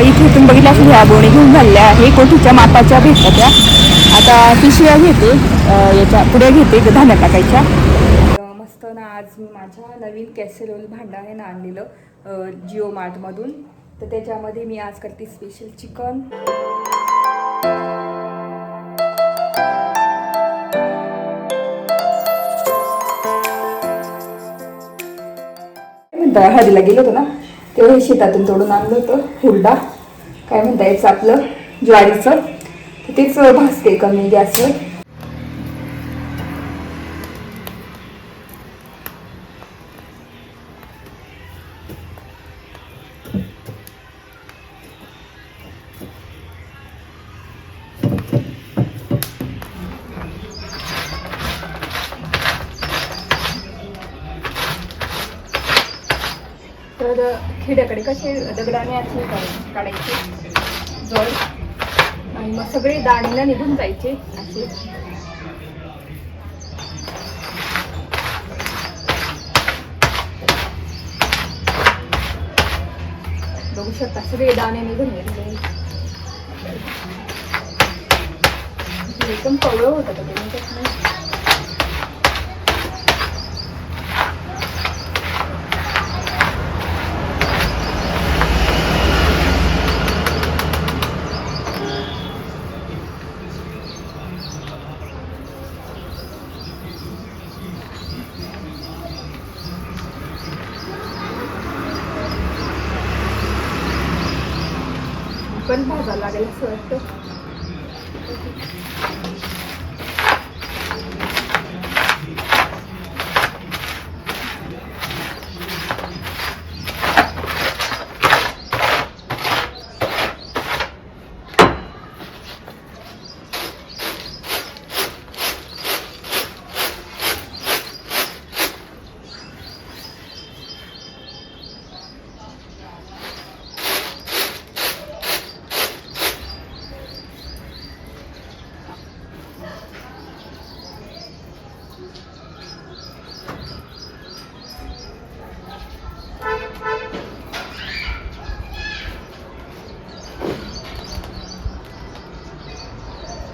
इथे तुम्ही बघितलं असेल ह्या बोणी घेऊन झालेल्या आहे. कोठीच्या मापाच्या भेटतात त्या. आता पिशव्या घेते याच्यापुढे घेते धान्या टाकायच्या. मस्त ना आज मी माझ्या नवीन कॅसेरोल भांडाने ना आणलेलं जिओ मार्टमधून. तर त्याच्यामध्ये मी आज करते स्पेशल चिकन. म्हणता हळदीला गेलो होतो ना तेव्हा हे शेतातून तोडून आणलं होतं हुरडा. काय म्हणता याचं आपलं ज्वारीचं. तर तेच भासते कमी गॅसवर. खेड्याकडे कसे दगडाने असे काढायचे जळ आणि मग सगळे दाणीला निघून जायचे असे. बघू शकता सगळे दाणे निघून गेले एकदम कवळं होतं पण भाजायला लागेल असं वाटतं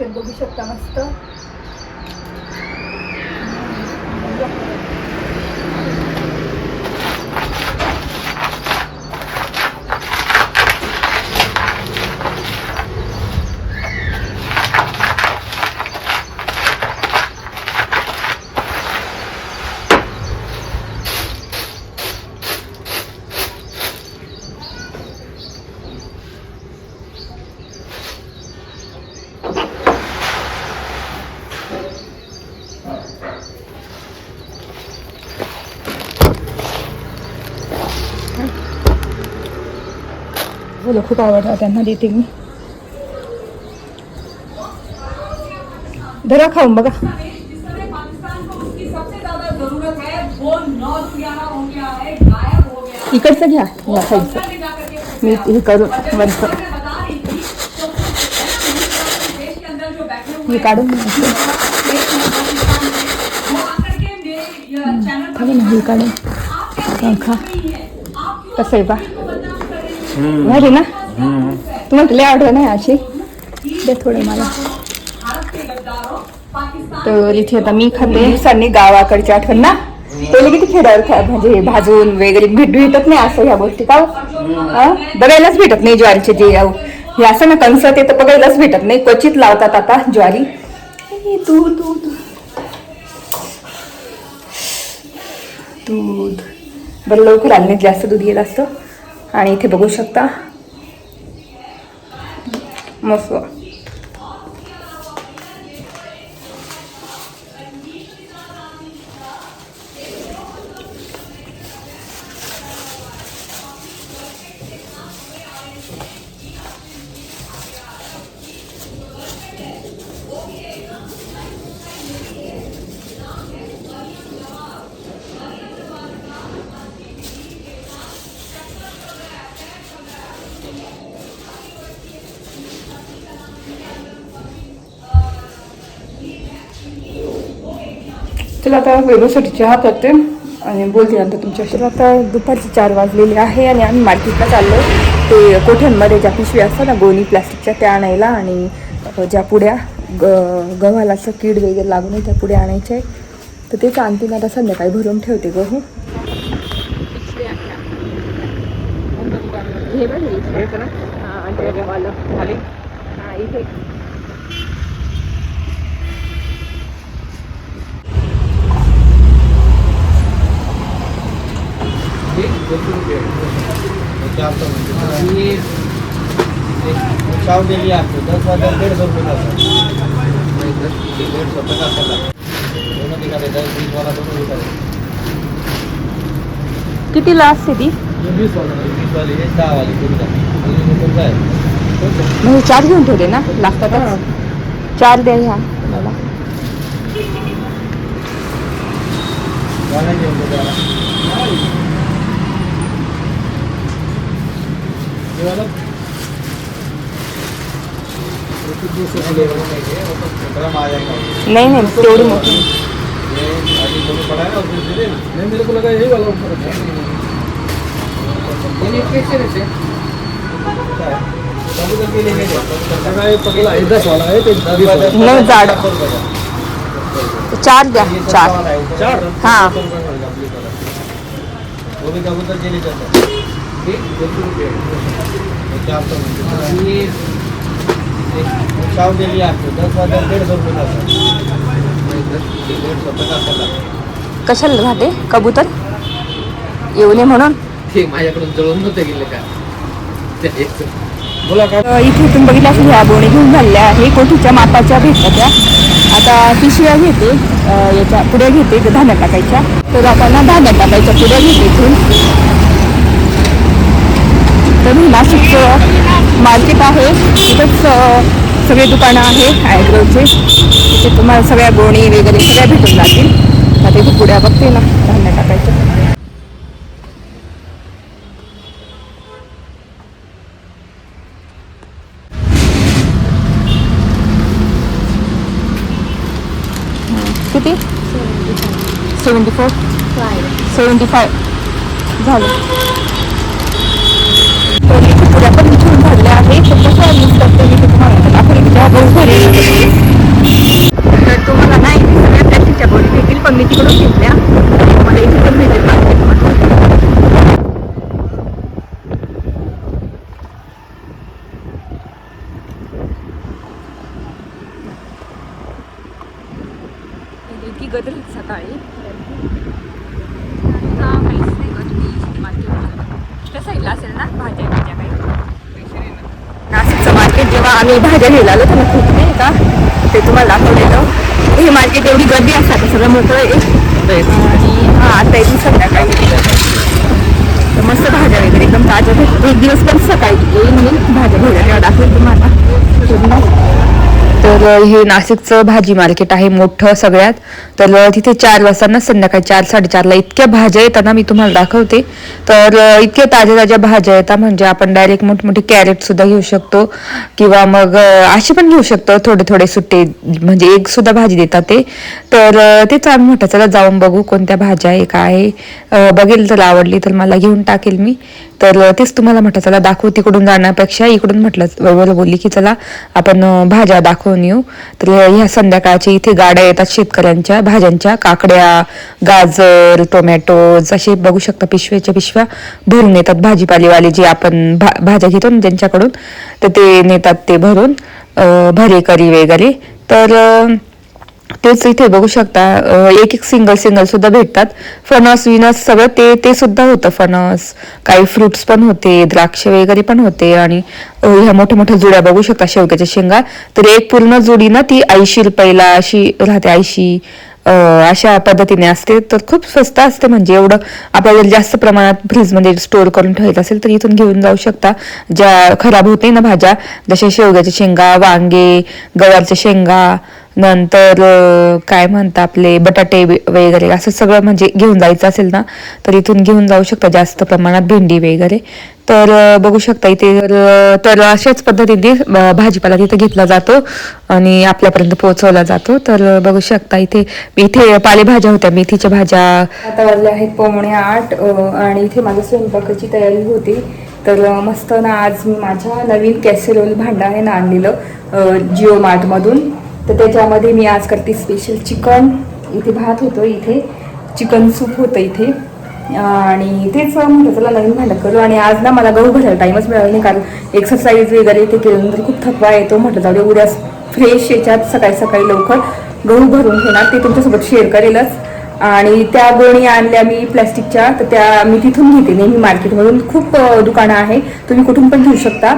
ते बघू शकता मस्त. बोला खूप आवडतात त्यांना देते मी. धरा खाऊन बघा. इकडचं घ्या. या साईडचं. मी हे करून वरचं मैं काढून खाली ना हे काढून. खा. नहीं कसं आहे बा? भारी ना? तू लय आवडलं नाही अशी. दे थोडे मला. तर इथे आता मी खाते. दिवसांनी गावाकडची आठवण ना? पहिले किती खेड्यावर खा म्हणजे भाजून वगैरे भेट भेटत नाही असं ह्या गोष्टी. का हो? बघायलाच भेटत नाही ज्वारीचे जे अहो, हे असं ना कणस ते तर बघायलाच भेटत नाही. क्वचित लावतात आता ज्वारी. तू दूध दूध. दूध. बरं लवकर आले जास्त दूध येत असतं. आणि इथे बघू शकता. मस्त. चला आता वेगळ्यासाठी चहा करते आणि बोलते नंतर तुमच्याशी. तर आता दुपारचे चार वाजलेले आहे आणि आम्ही मार्केटला चाललो. ते कोठ्यांमध्ये ज्या पिशव्या असतात ना गोणी प्लास्टिकच्या त्या आणायला आणि ज्या पुड्या ग गव्हाला असं कीड वगैरे लागू नये त्या पुड्या आणायच्या आहे तर तेच आणते ना आता संध्याकाळी भरून ठेवते गहू. हे बघ चाव के लिए आपको दस हज़ार डेढ़ सौ रुपये का सर डेढ़ सौ पचास का दोनों दिखा दे दस बीस वाला दोनों दिखा दे कितीला असते ती? ये वाला वाली है दहा वाली पूरी का अजून कोणता आहे म्हणजे चार घेऊन ठेवले ना? लागतातच. चार द्या ह्या. मला घेऊन नहीं नहीं थोड़ी मोटी नहीं जाड चार तो द्या चार। हाँ। वो भी कबूतर जेली जाता है। वो चार सौ में। ये एक चाव के लिए आपको दस हजार डेढ़ सौ रुपये का सर। डेढ़ सौ पचास का कशाला राहते कबूतर? येऊ नये म्हणून? ते माझ्याकडून जळून नव्हते गेले का? बोला इथे तुम्ही बघितलं असेल ह्या बोणी घेऊन झालेल्या आहे कोठीच्या मापाच्या भेटतात त्या. आता पिशव्या घेते याच्यापुढे घेते धान्यात टाकायच्या. तर आता ना धान्यात टाकायच्या पुढे घेते इथून. तर नाशिकचं मार्केट आहे. तिथंच सगळे दुकानं आहे ॲग्रोचे. तिथे तुम्हाला सगळ्या गोणी वगैरे सगळ्या भेटून जातील. आता इथे पुढ्या बघते ना धान्य टाकायच्या किती? Seventy four. सेवन्टी फाय झालं. पेट्रोल इथे पुऱ्या पण ठेवून झालेल्या आहे तर कसं यूज करते मी ते तुम्हाला आता दाखवले की तेव्हा बहुत भारी आहे. तर तुम्हाला नाही सगळ्या प्लॅस्टिकच्या गोळी भेटतील पण मी तिकडून घेतल्या मला इथे पण भेटेल मार्केटमध्ये इतकी गदर सकाळी हा काहीच नाही गर्दी मार्केटमध्ये त्या साईडला असेल ना भाज्या भाज्या काही नाशिकचं मार्केट जेव्हा आम्ही भाज्या घ्यायला आलो त्यांना खूप नाही का? ते तुम्हाला दाखवलेलं. हे मार्केट एवढी गर्दी असतात सगळं मोठं आहे. आणि हा आता येते संध्याकाळी तर मस्त भाज्या वगैरे एकदम ताज्या एक दिवस पण सकाळी येईन मी भाज्या घ्यायला. तेव्हा दाखवेल तुम्हाला. तर हे नाशिकचं भाजी मार्केट आहे मोठं सगळ्यात. तर तिथे चार वाजता ना संध्याकाळी चार साडेचारला इतक्या भाज्या येतात ना मी तुम्हाला दाखवते. तर इतक्या ताज्या ताज्या भाज्या येतात म्हणजे आपण डायरेक्ट मोठमोठे कॅरेट सुद्धा घेऊ शकतो. किंवा मग अशी असे पण घेऊ शकतो थोडे थोडे सुट्टे म्हणजे एक सुद्धा भाजी देतात ते. तर तेच आम्ही म्हटलं चला जाऊन बघू कोणत्या भाज्या आहे काय आहे. बघेल तर आवडली तर मला घेऊन टाकेल मी. तर तेच तुम्हाला म्हटलं चला दाखवू तिकडून जाण्यापेक्षा. इकडून म्हटलं बोलली की चला आपण भाज्या दाखवू दाखवून येऊ तर ह्या संध्याकाळच्या इथे गाड्या येतात शेतकऱ्यांच्या भाज्यांच्या काकड्या गाजर टोमॅटोज असे बघू शकता पिशव्याच्या पिशव्या भरून येतात भाजीपालेवाले जे आपण भा भाज्या घेतो ना त्यांच्याकडून तर ते नेतात ते भरून भरेकरी वगैरे. तर तेच इथे बघू शकता. एक एक सिंगल सिंगल सुद्धा भेटतात. फणस विनस सगळं ते ते सुद्धा होतं. फणस काही फ्रुट्स पण होते द्राक्ष वगैरे पण होते आणि ह्या मोठ्या मोठ्या जुड्या बघू शकता शेवग्याच्या शेंगा. तर एक पूर्ण जुडी ना ती ऐंशी रुपयाला अशी राहते ऐंशी अशा पद्धतीने असते. तर खूप स्वस्त असते म्हणजे एवढं. आपल्याला जर जास्त प्रमाणात फ्रीजमध्ये स्टोअर करून ठेवायचं असेल तर इथून घेऊन जाऊ शकता. ज्या खराब होते ना भाज्या जशा शेवग्याच्या शेंगा वांगे गवारच्या शेंगा नंतर काय म्हणता आपले बटाटे वगैरे असं सगळं म्हणजे घेऊन जायचं असेल ना तर इथून घेऊन जाऊ शकता जास्त प्रमाणात भेंडी वगैरे. तर बघू शकता इथे तर तर अशाच पद्धतीने भाजीपाला तिथे घेतला जातो आणि आपल्यापर्यंत पोहोचवला जातो. तर बघू शकता इथे इथे पालेभाज्या होत्या मेथीच्या भाज्या. आता वाजल्या आहेत पोमणे आठ आणि इथे माझ्या स्वयंपाकाची तयारी होती. तर मस्त ना आज मी माझ्या नवीन कॅसेरोल भांडं हे ना आणलेलं जिओ मार्टमधून तर त्याच्यामध्ये मी आज करते स्पेशल चिकन. इथे भात होतो इथे चिकन सूप होतं इथे. आणि तेच म्हटलं चला नवीन भांडं करू. आणि आज ना मला गहू भरायला टाईमच मिळाला नाही कारण एक्सरसाइज वगैरे ते केल्यानंतर खूप थकवा येतो. म्हटलं जाऊ दे उद्या फ्रेश याच्यात सकाळी सकाळी लवकर गहू भरून घेणार. ते तुमच्यासोबत शेअर करेलच. आणि त्या गोणी आणल्या मी प्लॅस्टिकच्या तर त्या मी तिथून घेते नेहमी मार्केटमधून खूप दुकानं आहे. तुम्ही कुठून पण घेऊ शकता.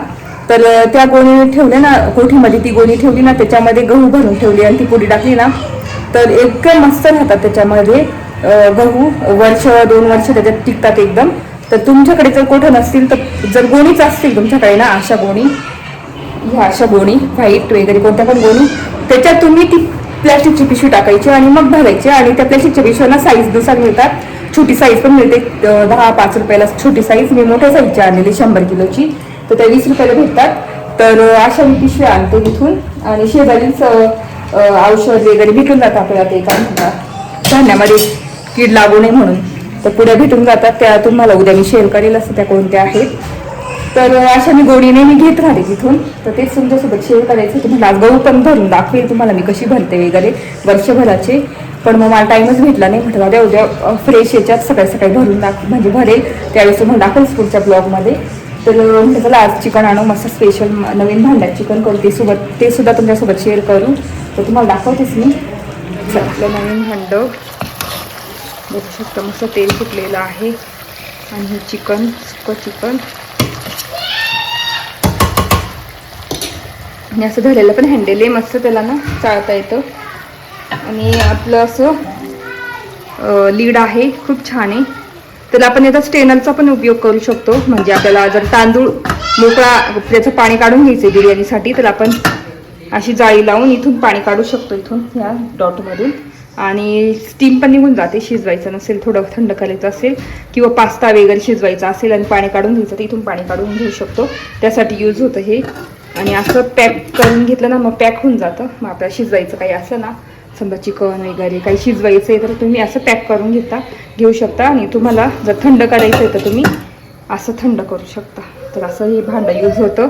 तर त्या गोणी ठेवल्या ना कोठीमध्ये ती गोणी ठेवली ना त्याच्यामध्ये गहू भरून ठेवली आणि ती पुडी टाकली ना तर इतकं मस्त राहतात त्याच्यामध्ये गहू वर्ष दोन वर्ष त्याच्यात टिकतात एकदम. तर तुमच्याकडे जर कोठं नसतील तर जर गोणीच असतील तुमच्याकडे ना अशा गोणी ह्या अशा गोणी व्हाईट वगैरे कोणत्या पण गोणी त्याच्यात तुम्ही ती प्लॅस्टिकची पिशवी टाकायची आणि मग भरायची आणि त्या प्लॅस्टिकच्या पिशव्यांना साईज दुसार मिळतात. छोटी साईज पण मिळते दहा पाच रुपयाला छोटी साईज मी मोठ्या साईजची आणलेली शंभर किलोची. तर त्या वीस रुपयाला भेटतात. तर अशा मी पिशव्या आणते तिथून आणि शेजारीच औषध वगैरे भेटून जातं आपल्याला ते काय म्हणतात धान्यामध्ये कीड लागू नये म्हणून. तर पुढे भेटून जातात. त्या तुम्हाला उद्या मी शेअर करेल असं त्या कोणत्या आहेत. तर अशा मी गोडीने मी घेत राहते तिथून. तर तेच तुमच्यासोबत शेअर करायचं तुम्हाला आज गहू पण भरून दाखवेल. तुम्हाला मी कशी भरते वगैरे. वर्षभराचे. पण मग मला टाईमच भेटला नाही. म्हटलं उद्या उद्या फ्रेश याच्यात सकाळी सकाळी भरून दाख म्हणजे भरेल. त्यावेळेस तुम्हाला दाखवेल पुढच्या ब्लॉगमध्ये तर म्हटलं चला आज चिकन आणू मस्त स्पेशल नवीन भांड्यात चिकन करू. ते सोबत ते सुद्धा तुमच्यासोबत शेअर करू. तर तुम्हाला दाखवतेच मी. आपलं नवीन भांड. बघू शकता मस्त तेल फुटलेलं आहे. आणि हे चिकन सुकं चिकन. आणि असं धरलेलं पण हँडेल आहे. मस्त त्याला ना चाळता येतं. आणि आपलं असं लीड आहे. खूप छान आहे. त्याला आपण याचा स्टेनरचा पण उपयोग करू शकतो. म्हणजे आपल्याला जर तांदूळ मोकळा त्याचं पाणी काढून घ्यायचं आहे बिर्याणीसाठी तर आपण अशी जाळी लावून इथून पाणी काढू शकतो इथून ह्या डॉटमधून. आणि स्टीम पण निघून जाते शिजवायचं नसेल थोडं थंड करायचं असेल किंवा पास्ता वगैरे शिजवायचा असेल आणि पाणी काढून घ्यायचं तर इथून पाणी काढून घेऊ शकतो. त्यासाठी यूज होतं हे. आणि असं पॅक करून घेतलं ना मग पॅक होऊन जातं. मग आपल्याला शिजवायचं काही असलं ना समजा चिकन वगैरे काही शिजवायचं आहे तर तुम्ही असं पॅक करून घेता घेऊ शकता आणि तुम्हाला जर थंड करायचं आहे तर तुम्ही असं थंड करू शकता. तर असं हे भांडं यूज होतं.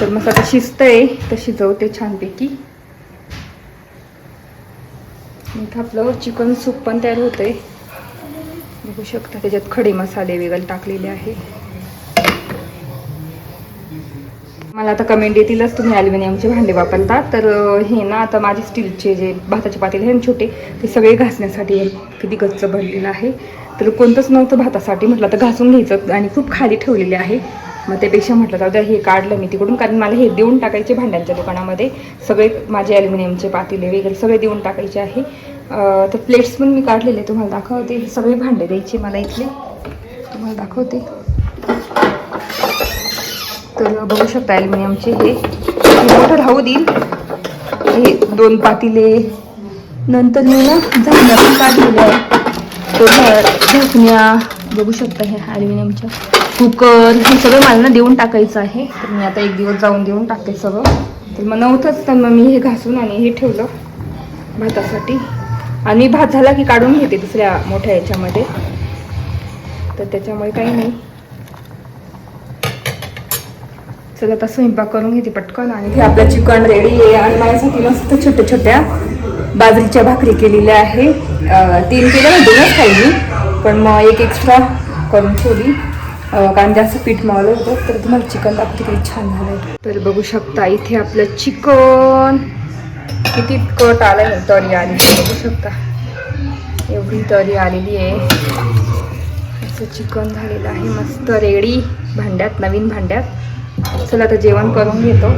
तर मग आता शिजतं आहे तर शिजवते छानपैकी. इथं आपलं चिकन सूप पण तयार होतंय. बघू शकता त्याच्यात खडे मसाले वगैरे टाकलेले आहे. मला आता कमेंट येतीलच. तुम्ही ॲल्युमिनियमचे भांडे वापरता. तर हे ना आता माझे स्टीलचे जे भाताचे पातेले आहे ना छोटे ते सगळे घासण्यासाठी किती गच्च भरलेलं आहे. तर कोणतंच नव्हतं भातासाठी म्हटलं तर घासून घ्यायचं आणि खूप खाली ठेवलेले आहे. मग त्यापेक्षा म्हटलं जाऊ द्या हे काढलं मी तिकडून कारण मला हे देऊन टाकायचे भांड्यांच्या दुकानामध्ये. सगळे माझे ॲल्युमिनियमचे पातेले वगैरे सगळे देऊन टाकायचे आहे. तर प्लेट्स पण मी काढलेले तुम्हाला दाखवते. सगळे भांडे द्यायचे मला इथले. तुम्हाला दाखवते. तर बघू शकता ॲल्युमिनियमचे हे. हे मोठं राहू देईल. हे दोन पातिले. नंतर मी ना झाकण्या पण काढलेलं आहे तर झाकण्या. बघू शकता हे ॲल्युमिनियमच्या कुकर. हे सगळं मला ना देऊन टाकायचं आहे. तर मी आता एक दिवस जाऊन देऊन टाकते सगळं. तर मग नव्हतंच तर मग मी हे घासून आणि हे ठेवलं भातासाठी. आणि भात झाला की काढून घेते दुसऱ्या मोठ्या याच्यामध्ये. तर त्याच्यामुळे काही नाही. चला आता स्वयंपाक करून घेते पटकन आणि हे आपलं चिकन रेडी आहे. आणि माझ्यासाठी मस्त छोट्या छोट्या बाजरीच्या भाकरी केलेल्या आहे. तीन केल्या ना दोनच खाल्ली पण मग एक एक्स्ट्रा करून ठेवली. कारण जास्त पीठ मावलं होतं तर तुम्हाला चिकन दाखवते किती छान झालं तर बघू शकता इथे आपलं चिकन. किती कट आलं आहे तरी आली. बघू शकता. एवढी तरी आलेली आहे. असं चिकन झालेलं आहे. मस्त रेडी भांड्यात नवीन भांड्यात. चला आता जेवण करून घेतो.